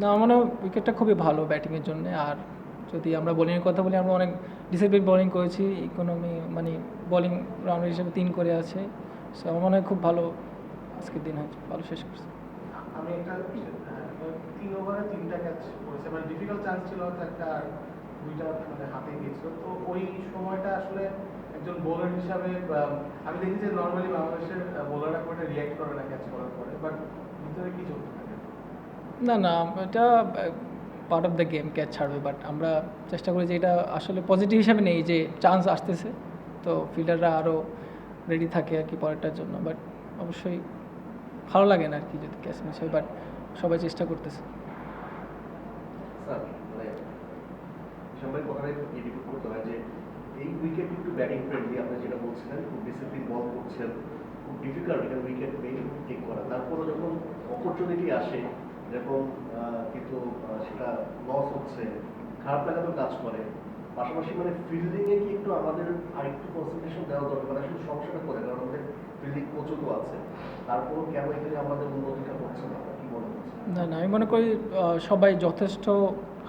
না আমার মনে উইকেটটা খুবই ভালো ব্যাটিংয়ের জন্য। আর যদি আমরা বোলিংয়ের কথা বলি, আমরা অনেক ডিসিপ্লিন বোলিং করেছি ইকোনমি মানে বোলিং রাউন্ডার হিসেবে তিন করে আছে। সো আমার মনে হয় খুব ভালো আজকের দিন হয়েছে, ভালো শেষ করছে। আমি একটা ওভারে তিনটা ক্যাচ করেছে মানে চান্স ছিল একটা হাতে তো ওই সময়টা আসলে একজন বোলার হিসাবে আমি দেখি যে নর্মালি বাংলাদেশের বোলাররা করে রিয়াক্ট করে না ক্যাচ করার পরে বাট ভিতরে কি চলতে না না, এটা part of the game catch ছাড়বে বাট আমরা চেষ্টা করি যে এটা আসলে পজিটিভ হিসাবে নেই যে চান্স আসতেছে, তো ফিল্ডাররা আরও রেডি থাকে আর কি পরেরটার জন্য বাট অবশ্যই ভালো লাগে না আর কি যদি ক্যাচ মিস হয় বাট সবাই চেষ্টা করতেছে। ডিফিকাল্ট এখানে উইকেট ঠিক করা। তারপরে যখন অপরচুনিটি আসে কিন্তু সেটা লস হচ্ছে। খারাপ লাগা তো কাজ করে। পাশাপাশি মানে কি একটু আমাদের আরেকটু কনসেন্ট্রেশন দেওয়া দরকার? মানে আসলে করে কারণ আমাদের ফিল্ডিং কোচও তো আছে। কেন এখানে আমাদের উন্নতিটা হচ্ছে না? না না, আমি মনে করি সবাই যথেষ্ট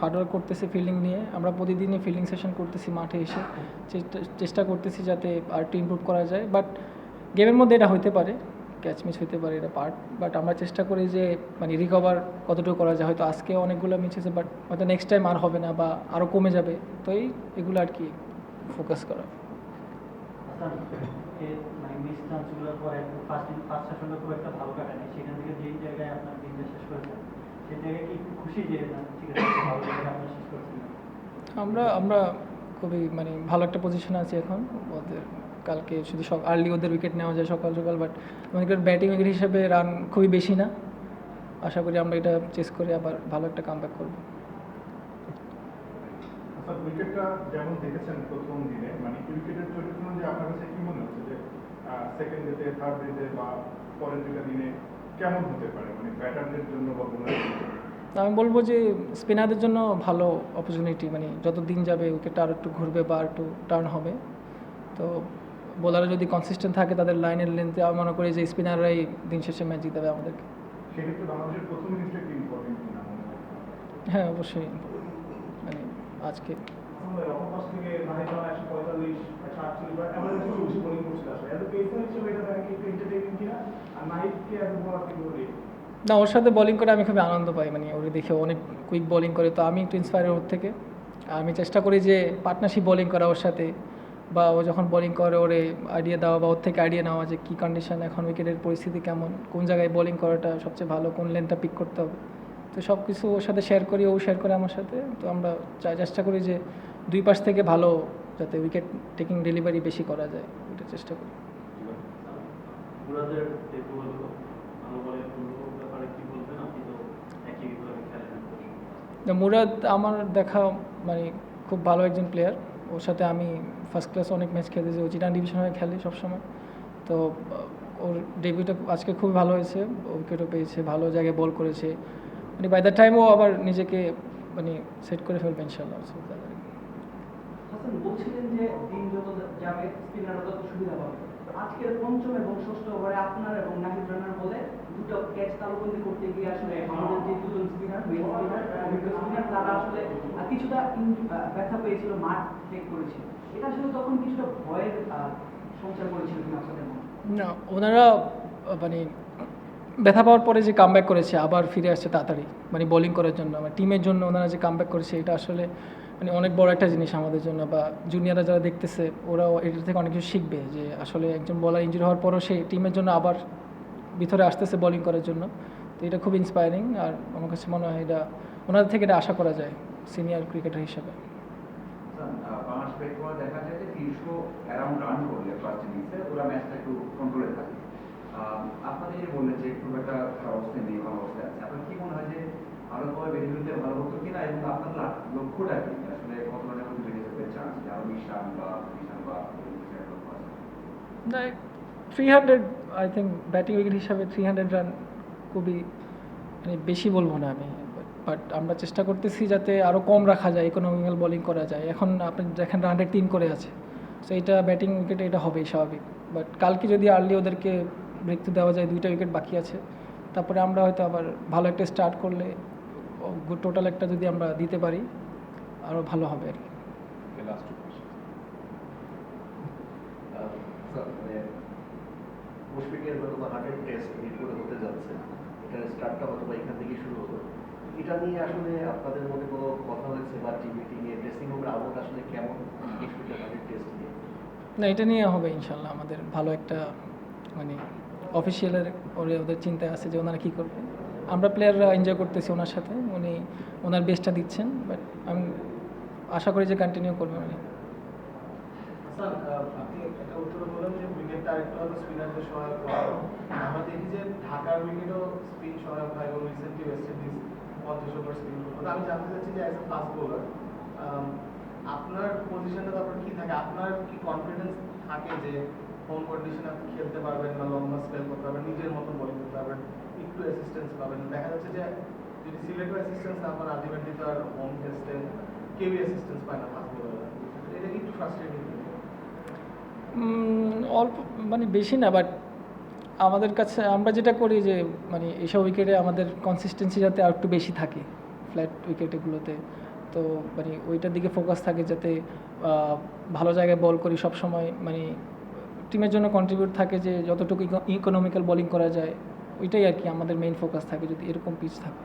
হার্ডওয়ার্ক করতেছে ফিল্ডিং নিয়ে। আমরা প্রতিদিনই ফিল্ডিং সেশন করতেছি মাঠে এসে। চেষ্টা- করতেছি যাতে আর একটু ইমপ্রুভ করা যায়। বাট গেমের মধ্যে এটা হতে পারে। ক্যাচ মিস হতে পারে এটা পার্ট বাট আমরা চেষ্টা করি যে মানে রিকভার কতটুকু করা যায়। হয়তো আজকে অনেকগুলো মিস হয়েছে বাট হয়তো নেক্সট টাইম আর হবে না বা আরও কমে যাবে। তো এই এগুলো আর কি ফোকাস করা। আচ্ছা, মানে আমরা আমরা খুবই মানে ভালো একটা পজিশনে আছি এখন। ওদের কালকে শুধু সব আর্লি ওদের উইকেট নেওয়া যায় সকাল সকাল বাট মনে করেন ব্যাটিং উইকেট হিসেবে রান খুবই বেশি না। আশা করি আমরা এটা চেস করে আবার ভালো একটা কাম ব্যাক করব। আচ্ছা উইকেটটা যেমন দেখেছেন প্রথম দিনে মানে উইকেটের চরিত্র অনুযায়ী আপনার কাছে কি মনে হচ্ছে যে সেকেন্ড ডেতে থার্ড ডেতে বা পরের দুটা দিনে কেমন হতে পারে? মানে ব্যাটারদের জন্য বা বোলারদের জন্য? তো আমি বলব যে স্পিনারদের জন্য ভালো অপরচুনিটি মানে যত দিন যাবে উইকেটটা আর একটু ঘুরবে বা একটু টার্ন হবে। তো বোলাররা যদি কনসিস্টেন্ট থাকে তাদের লাইনের লেন্থে আমি মনে করি যে স্পিনাররাই দিন শেষে ম্যাচ জিতে দেবে আমাদেরকে। হয়? অবশ্যই মানে আজকে। না ওর সাথে বোলিং করে আমি খুবই আনন্দ পাই। মানে ওরে দেখে অনেক কুইক বোলিং করে। তো আমি একটু ইন্সপায়ার ওর থেকে। আর আমি চেষ্টা করি যে পার্টনারশিপ বোলিং করা ওর সাথে। বা ও যখন বোলিং করে ওরে আইডিয়া দেওয়া বা ওর থেকে আইডিয়া নেওয়া যে কী কন্ডিশন এখন উইকেটের পরিস্থিতি কেমন কোন জায়গায় বোলিং করাটা সবচেয়ে ভালো কোন লেনটা পিক করতে হবে। তো সব কিছু ওর সাথে শেয়ার করি ও শেয়ার করে আমার সাথে। তো আমরা চেষ্টা করি যে দুই পাশ থেকে ভালো যাতে উইকেট টেকিং ডেলিভারি বেশি করা যায় ওটা চেষ্টা করি। মুরাদ আমার দেখা মানে খুব ভালো একজন প্লেয়ার ওর সাথে আমি ফার্স্ট ক্লাস অনেক ম্যাচ খেলেছি ও চিটান ডিভিশন খেলে সবসময়। তো ওর ডেবিউটা আজকে খুবই ভালো হয়েছে। উইকেটও পেয়েছে, ভালো জায়গায় বল করেছে। মানে বাই দ্য টাইম ও আবার নিজেকে মানে সেট করে ফেলবে ইনশাল্লাহ। হাসান বলছিলেন যে দিন যত যাবে আপনার এবং স্পিনার মেন স্পিনার অভিজ্ঞ স্পিনার তারা আসলে কিছুটা ব্যথা পেয়েছিল মাঠ করেছিল। এটা আসলে তখন কিছুটা ভয়ের সঞ্চার করেছিল আপনাদের না, ওনারা মানে ব্যথা পাওয়ার পরে যে কামব্যাক করেছে, আবার ফিরে আসছে তাড়াতাড়ি মানে বোলিং করার জন্য। মানে টিমের জন্য ওনারা যে কামব্যাক করেছে, এটা আসলে মানে অনেক বড় একটা জিনিস আমাদের জন্য। বা জুনিয়ররা যারা দেখতেছে, ওরাও এটার থেকে অনেক কিছু শিখবে, যে আসলে একজন বলার ইঞ্জুরি হওয়ার পরও সে টিমের জন্য আবার ভিতরে আসতেছে বোলিং করার জন্য। তো এটা খুব ইন্সপায়ারিং আর আমার কাছে মনে হয় এটা ওনাদের থেকে এটা আশা করা যায় সিনিয়র ক্রিকেটার হিসেবে। বাংলাদেশ ব্যাট করে দেখা যায় যে তিনশো অ্যারাউন্ড রান করলে ফার্স্ট ইনিংসে ওরা ম্যাচটা একটু কন্ট্রোলে থাকে। আপনাদের যে বললেন যে খুব একটা খারাপ নেই ভালো অবস্থায় আছে। আপনার কি মনে হয় যে আরও বেরিয়ে ফেলতে ভালো হতো কিনা এবং আপনার লক্ষ্যটা কি? আসলে কত রানের মধ্যে বেরিয়ে যেতে চান্স যে আরও বিশ রান বা বিশ রান বা এরকম কিছু একটা লক্ষ্য আছে? না three hundred I think batting wicket হিসাবে থ্রি হান্ড্রেড রান খুবই মানে বেশি বলব না আমি। বাট আমরা চেষ্টা করতেছি যাতে আরও কম রাখা যায় ইকোনমিক্যাল বোলিং করা যায়। এখন আপনি দেখেন হান্ড্রেড তিন করে আছে। সো এটা ব্যাটিং উইকেটে এটা হবেই স্বাভাবিক। বাট কালকে যদি আর্লি ওদেরকে ব্রেক দেওয়া যায় দুইটা উইকেট বাকি আছে তারপরে আমরা হয়তো আবার ভালো একটা স্টার্ট করলে টোটাল একটা যদি আমরা দিতে পারি আরও ভালো হবে আর কি। আহ, স্যার মানে মুশফিকের হয়তো বা হার্টের টেস্ট হতে যাচ্ছে। এখানে স্টার্টটা হয়তো বা এখান থেকেই শুরু হতো এটা নিয়ে আসলে আপনাদের মধ্যে কোনো কথা হয়েছে বা টিম মিটিংয়ে ড্রেসিং রুমের আবহাওয়া আসলে কেমন? টেস্ট নিয়ে। না এটা নিয়ে হবে ইনশাল্লাহ আমাদের ভালো একটা মানে অফিসিয়ালের ওরে ওদের চিন্তায় আছে যে ওনারা কী করবে। আমরা প্লেয়াররা এনজয় করতেছি ওনার সাথে। উনি ওনার বেস্টটা দিচ্ছেন বাট আমি আশা করি যে কন্টিনিউ করবেন উনি। স্যার আপনি একটা উত্তরে বললেন যে উইকেটটা আরেকটু হয়তো স্পিনারদের সহায়ক হয় আমরা দেখি যে ঢাকার উইকেটও স্পিন সহায়ক হয় এবং রিসেন্টলি ওয়েস্ট ইন্ডিজ স্পিন করতো আমি জানতে চাচ্ছি যে অ্যাজ এ ফাস্ট বোলার আপনার তারপর কি থাকে? আপনার কি কনফিডেন্স থাকে যে কন্ডিশনে আপনি খেলতে পারবেন বা স্পেল করতে পারবেন, নিজের মতো করতে পারবেন, একটু অ্যাসিস্ট্যান্স পাবেন? দেখা যাচ্ছে যে যদি সিলেটও অ্যাসিস্ট্যান্স না পান আলটিমেটলি আর হোম কেউই অ্যাসিস্ট্যান্স পায় না ফাস্ট বোলাররা এটা একটু ফ্রাস্ট্রেটিং অল্প মানে বেশি না বাট আমাদের কাছে, আমরা যেটা করি যে মানে এইসব উইকেটে আমাদের কনসিস্টেন্সি যাতে আর একটু বেশি থাকে ফ্ল্যাট উইকেটগুলোতে তো মানে ওইটার দিকে ফোকাস থাকে যাতে ভালো জায়গায় বল করি সব সময় মানে টিমের জন্য কন্ট্রিবিউট থাকে যে, যতটুকু ইকোনমিক্যাল বোলিং করা যায়, ওইটাই আর কি আমাদের মেইন ফোকাস থাকে যদি এরকম পিচ থাকে।